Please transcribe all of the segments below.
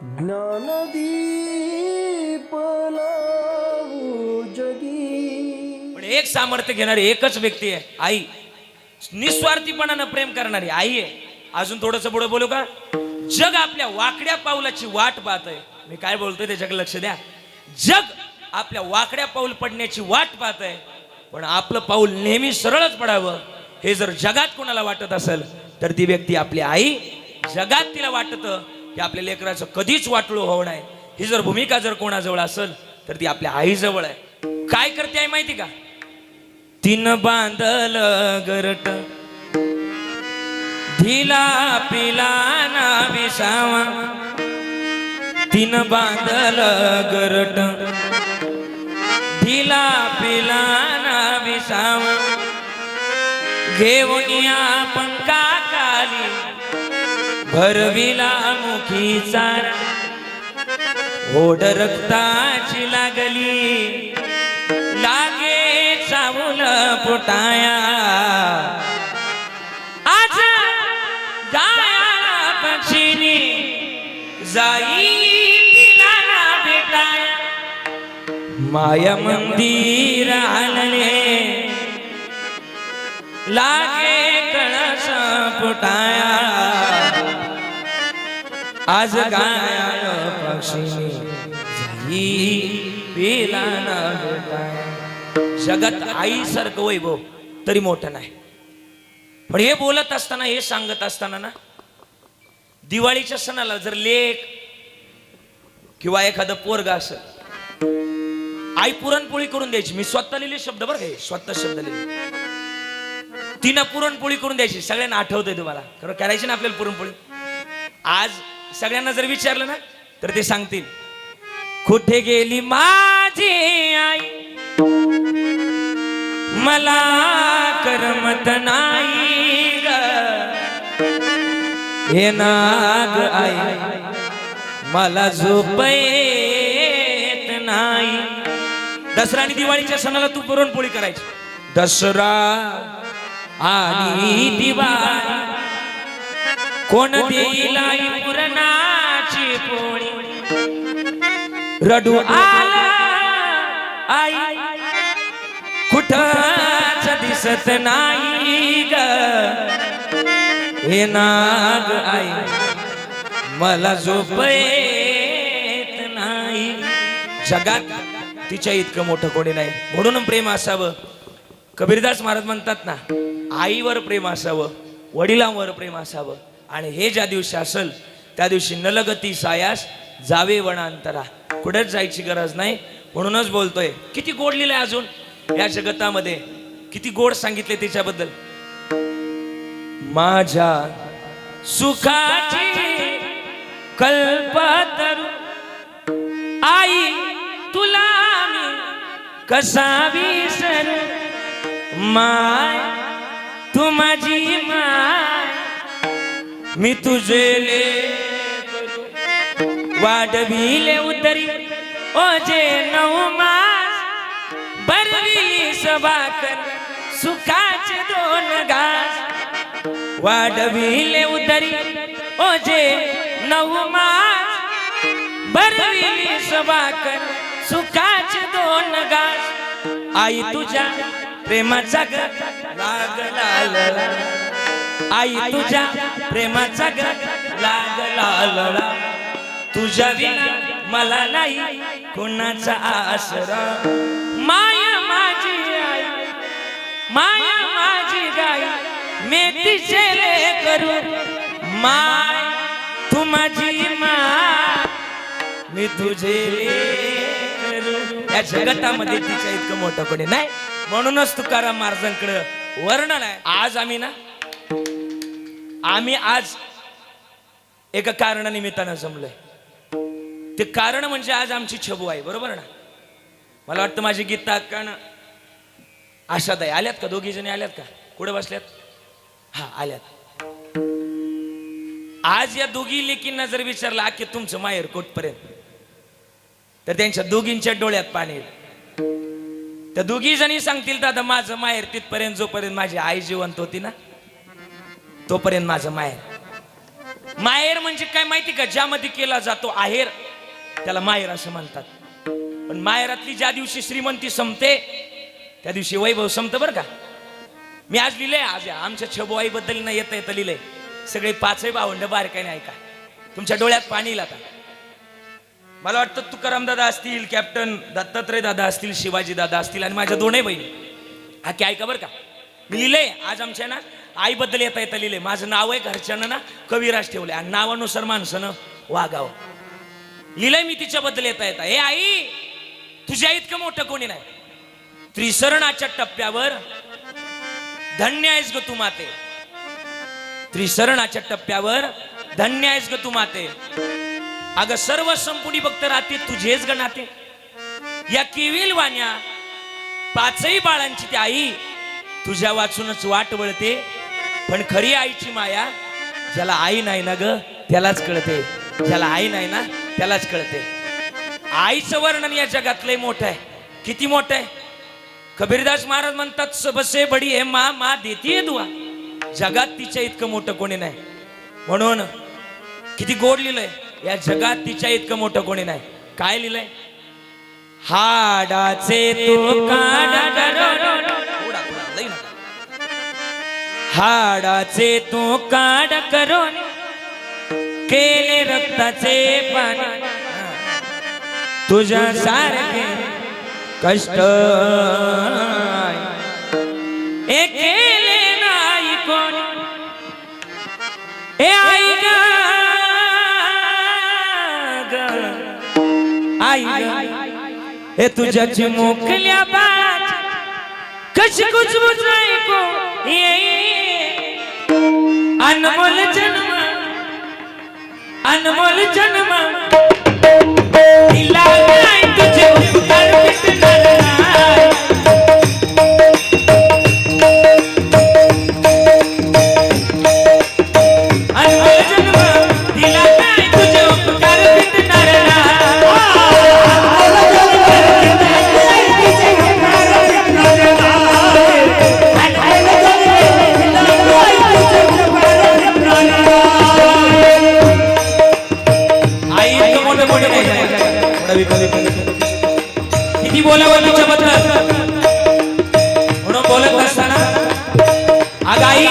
ज्ञानदीप लावू जगी पण एक सामर्थ्य घेणारी एकच व्यक्ती आहे आई. निस्वार्थीपणानं प्रेम करणारी आई आहे. अजून थोडस पुढे बोलू का? जग आपल्या वाकड्या पाऊलाची वाट पाहत आहे मी काय बोलतोय त्याच्याकडे लक्ष द्या. जग आपल्या वाकड्या पाऊल पडण्याची वाट पाहत आहे पण आपलं पाऊल नेहमी सरळच पडावं. हे जर जगात कोणाला वाटत असेल तर ती व्यक्ती आपली आई. जगात तिला वाटतं की आपल्या लेकराचं कधीच वाटलो होऊ नये. ही जर भूमिका जर कोणाजवळ असेल तर ती आपल्या आईजवळ आहे. काय करते आहे माहिती का? तिन बांधल गरट धिला पिला ना विसावा तिन बांधल गरट धिला पिला ना विसावा घेऊन आपण काकाली भरविला मुखी ओढ हो रक्ताची लागली. लागे चावल पुटाया आज गाया पक्षीनी जाई तिला भेटाया. माया मंदिर आलले लागे कळस पुटाया आज गाया पक्षी झाली पेला ना वैभव तरी मोठं नाही. पण हे बोलत असताना हे सांगत असताना ना दिवाळीच्या सणाला जर लेख किंवा एखादं पोरग असं आई पुरणपोळी करून द्यायची. मी स्वतः लिहिले शब्द बरं का हे, स्वतः शब्द लिहिले. तिनं पुरणपोळी करून द्यायची. सगळ्यांना आठवतंय तुम्हाला. खरं करायची ना आपल्याला पुरणपोळी? आज सगळ्यांना जर विचारलं ना तर ते सांगतील कुठे गेली माझी आई? मला करमत नाही हे नाग आई मला झोप येत नाही. दसरा आणि दिवाळीच्या सणाला तू पुरणपोळी करायची. दसरा आणि दिवाळी कोण देईल आई पुरणाची पोळी? रडू आला आई कुठच दिसत नाही ग. हे नाग आई मला झोप येत नाही. जगात तिच्या इतकं मोठं कोणी नाही. म्हणून प्रेम असावं. कबीरदास महाराज म्हणतात ना आईवर प्रेम असावं वडिलांवर प्रेम असावं. आणि हे ज्या दिवशी असेल त्या दिवशी नलगती सायास जावे वनांतरा. कुठेच जायची गरज नाही. म्हणूनच बोलतोय किती गोड लिहिलंय अजून? या जगतामध्ये किती गोड सांगितले तिच्याबद्दल माझ्या सुखाची कल्पतरू आई तुला मी कसा विसर माय तू माझी माय. मी तुझे लेकरू. वाढविले उतरी ओजे नऊ मास बरविली सभाकर सुखाचे दोन घास. वाढविले उतरी ओजे नऊ मास बरविली सभाकर सुखाचे दोन घास. आई तुझ्या प्रेमाचा ग लागला आई तुझ्या प्रेमाचा ग लागला लळा. तुझ्या विना मला नाही कोणाचा आसरा. माया माझी आई माया माझी गाय मेथीचे करू. माय तू माझी मा मी तुझे या जगतामध्ये तिच्या इतकं मोठं कोणी नाही. म्हणूनच तुकाराम महाराजांकडे वर्णन आहे. आज आम्ही ना आम्ही आज एका कारणानिमित्तानं जमलोय. ते कारण म्हणजे आज आमची छबू आहे बरोबर ना? मला वाटतं माझी गीता कारण आहे आल्यात का? दोघी जणी आल्यात का? कुठे बसल्यात? हा आल्यात. आज या दोघी लेकींना जर विचारलं आखे तुमचं माहेर कुठपर्यंत तर त्यांच्या दोघींच्या डोळ्यात पाणी येईल. त्या दोघी जणी सांगतील दादा माझं माहेर तिथपर्यंत जोपर्यंत माझी आई जिवंत होती ना तोपर्यंत माझं माहेर. माहेर म्हणजे काय माहिती का? ज्यामध्ये केला जातो आहेर त्याला माहेर असं म्हणतात. पण माहेरातली ज्या दिवशी श्रीमंती संपते त्या दिवशी वैभव संपतं बरं का? मी आज लिहिलंय आज आमच्या छबुआई बद्दल न येता येतं लिहिलंय. सगळे पाचही भावंड बारकाईने ऐका. तुमच्या डोळ्यात पाणी लाता मला वाटतं तुकाराम दादा असतील कॅप्टन दत्तात्रय दादा असतील शिवाजी दादा असतील आणि माझ्या दोनही बहिणी. हा की ऐका बरं का? मी लिहिलंय आज आमच्या ना आईबद्दल येता येता लिहिलंय माझं नाव आहे घरच्यानं ना कविराज ठेवलंय आणि नावानुसार माणसानं वागावं. लिहिलंय मी तिच्याबद्दल येता येता. हे आई तुझ्या इतकं मोठं कोणी नाही. त्रिसरणाच्या टप्प्यावर धन्य आहेस ग तू माते. त्रिसरणाच्या टप्प्यावर धन्य आहेस ग तू माते. अगं सर्व संपुडी भक्त राहते तुझेच ग नाते. या किविल वाण्या पाचही बाळांची ती आई तुझ्या वाचूनच वाट वळते. पण खरी आईची माया ज्याला आई नाही ना ग त्यालाच कळते. ज्याला आई नाही ना त्यालाच कळते. आईचं वर्णन या जगातलंय मोठं आहे. किती मोठं आहे? कबीरदास महाराज म्हणतात सबसे बडी हे मा मा देते दुआ. जगात तिच्या इतकं मोठं कोणी नाही. म्हणून किती गोड लिहिलंय या जगात तिच्या इतकं मोठं कोणी नाही. काय लिहिलंय? हाडाचे हाडाचे तो काड करून केले रक्ताचे पाणी. तुझ्या सारखे कष्ट हे केले नाही कोण. हे आई ग. आई हे तुझ्या चिमुकल्या बाळाची कशी कुचबुच ऐकू अनमोल जन्म। अनमोल जन्म। दिला नाही तुझे उपकार इतकं मोठं किती बोलावं तिच्याबद्दल? म्हणून बोलत असताना आगाई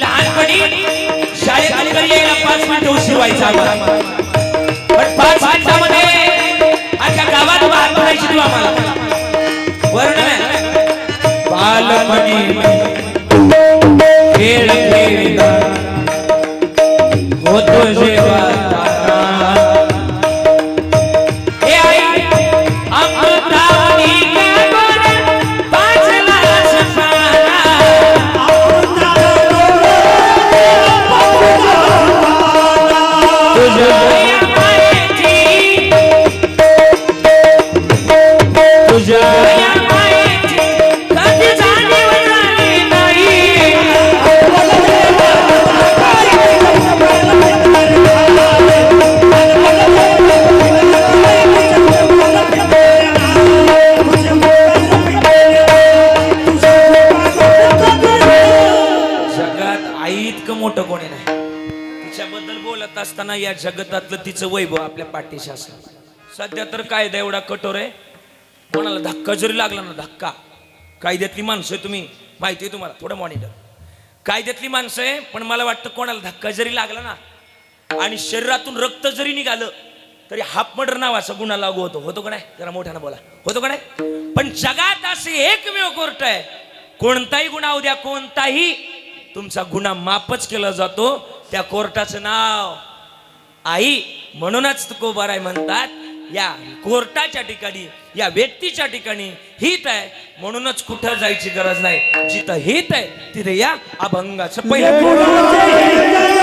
लहानपणी शाळेत घरी यायला पाच मिनिटं उशीर व्हायचा पण पाच मिनिटामध्ये अख्या गावात बाहेर पडायची तू आम्हाला. वर्ण बालमणी बालपणी खेळ खेळता जगात आई इतकं मोठं कोणी नाही. तिच्याबद्दल बोलत असताना या जगतातलं तिचं वैभव आपल्या पाठीशी असं सध्या तर कायदा एवढा कठोर आहे. कोणाला धक्का जरी लागला ना धक्का. कायद्यातली माणसं आहे तुम्ही. माहिती आहे तुम्हाला. थोडं मॉनिटर कायद्यातली माणसं आहे पण मला वाटतं कोणाला धक्का जरी लागला ना आणि शरीरातून रक्त जरी निघालं तरी हाफ मर्डर नावाचा गुन्हा लागू होतो. होतो का नाही? जरा मोठ्यानं बोला. होतो का नाही? पण जगात असे एकमेव कोर्ट आहे. कोणताही गुन्हा उद्या कोणताही तुमचा गुन्हा माफच केला जातो त्या कोर्टाचं नाव. आई म्हणूनच तुकोबाराय म्हणतात या कोर्टाच्या ठिकाणी या व्यक्तीच्या ठिकाणी हित आहे म्हणूनच कुठं जायची गरज नाही. जिथं हित आहे तिथे या अभंगाचं पहिलं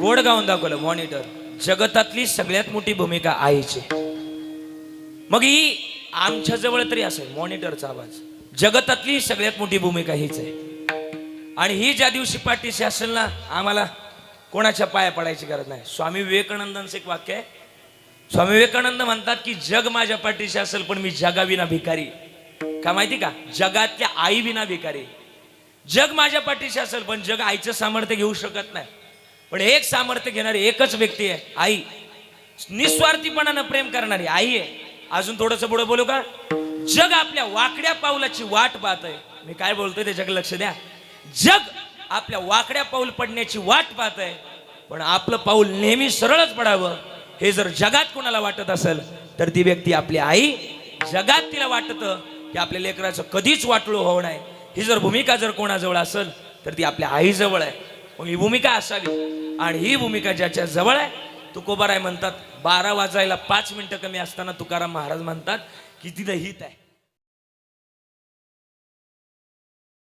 लावून दाखवलं मॉनिटर जगतातली सगळ्यात मोठी भूमिका आईची. मग ही आमच्या जवळ तरी असेल मॉनिटरचा आवाज. जगतातली सगळ्यात मोठी भूमिका हीच आहे. आणि ही ज्या दिवशी पाठीशी असेल ना आम्हाला कोणाच्या पाया पडायची गरज नाही. स्वामी विवेकानंदांचं एक वाक्य आहे. स्वामी विवेकानंद म्हणतात की जग माझ्या पाठीशी असेल पण मी जगाविना भिकारी. का माहिती का? जगातल्या आई विना भिकारी. जग माझ्या पाठीशी असेल पण जग आईचं सामर्थ्य घेऊ शकत नाही. पण एक सामर्थ्य घेणारी एकच व्यक्ती आहे आई. निस्वार्थीपणानं प्रेम करणारी आई आहे. अजून थोडस पुढे बोलू का? जग आपल्या वाकड्या पाऊलाची वाट पाहत आहे. मी काय बोलतोय त्याच्याकडे लक्ष द्या. जग आपल्या वाकड्या पाऊल पडण्याची वाट पाहत आहे. पण आपलं पाऊल नेहमी सरळच पडावं. हे जर जगात कोणाला वाटत असेल तर ती व्यक्ती आपली आई. जगात तिला वाटत की आपल्या लेकराचं कधीच वाटलो होऊ नये. ही जर भूमिका जर कोणाजवळ असेल तर ती आपल्या आईजवळ आहे. मग ही भूमिका असावी. आणि ही भूमिका ज्याच्या जवळ आहे तुकोबाराय म्हणतात बारा वाजायला पाच मिनिटं कमी असताना तुकाराम महाराज म्हणतात की तिथं हित आहे.